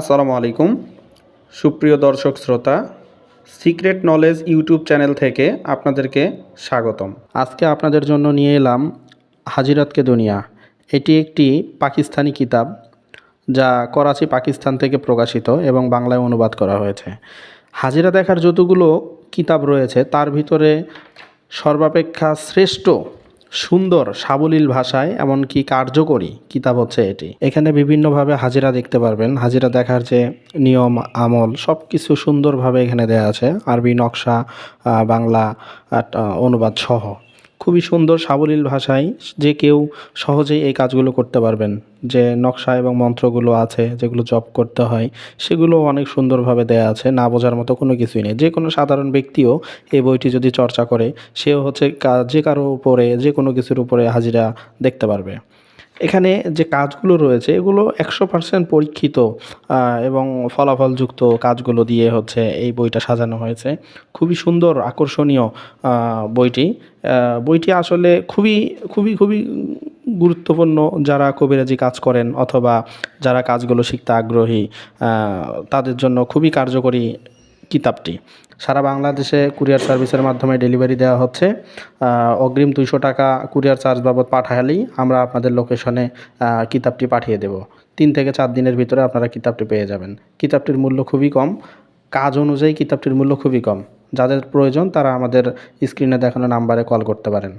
আসসালামু আলাইকুম। সুপ্রিয় দর্শক শ্রোতা, সিক্রেট নলেজ ইউটিউব চ্যানেল থেকে আপনাদেরকে স্বাগতম। আজকে আপনাদের জন্য নিয়ে এলাম হাজিরাতকে দুনিয়া। এটি একটি পাকিস্তানি কিতাব যা করাচি, পাকিস্তান থেকে প্রকাশিত এবং বাংলায় অনুবাদ করা হয়েছে। হাজিরা দেখার যতগুলো কিতাব রয়েছে, তার ভিতরে সর্বাপেক্ষা শ্রেষ্ঠ সুন্দর, সাবলীল ভাষায়, এমনকি কার্যকরী কিতাব হচ্ছে এটি। এখানে বিভিন্নভাবে হাজিরা দেখতে পারবেন। হাজিরা দেখার যে নিয়ম, আমল সব কিছু সুন্দরভাবে এখানে দেওয়া আছে। আরবি নকশা বাংলা অনুবাদ সহ। খুবই সুন্দর সাবলীল ভাষায় যে কেউ সহজেই এই কাজগুলো করতে পারবেন। যে নকশা এবং মন্ত্রগুলো আছে, যেগুলো জপ করতে হয় সেগুলো অনেক সুন্দরভাবে দেয়া আছে। না বোঝার মতো কোনো কিছুই নেই। যে কোনো সাধারণ ব্যক্তিও এই বইটি যদি চর্চা করে, সেও হচ্ছে যে কারও উপরে, যে কোনো কিছুর উপরে হাজিরা দেখতে পারবে। এখানে যে কাজগুলো রয়েছে, এগুলো একশো পার্সেন্ট পরীক্ষিত এবং ফলাফলযুক্ত কাজগুলো দিয়ে হচ্ছে এই বইটা সাজানো হয়েছে। খুবই সুন্দর, আকর্ষণীয় বইটি। বইটি আসলে খুবই খুবই খুবই গুরুত্বপূর্ণ যারা কবিরাজি কাজ করেন অথবা যারা কাজগুলো শিখতে আগ্রহী তাদের জন্য খুবই কার্যকরী কিতাবটি। সারা বাংলাদেশে কুরিয়ার সার্ভিসের মাধ্যমে ডেলিভারি দেওয়া হচ্ছে। অগ্রিম দুইশো টাকা কুরিয়ার চার্জ বাবদ পাঠালেই আমরা আপনাদের লোকেশনে কিতাবটি পাঠিয়ে দেব। তিন থেকে চার দিনের ভিতরে আপনারা কিতাবটি পেয়ে যাবেন। কিতাবটির মূল্য খুবই কম। কাজ অনুযায়ী কিতাবটির মূল্য খুবই কম। যাদের প্রয়োজন তারা আমাদের স্ক্রিনে দেখানো নাম্বারে কল করতে পারেন।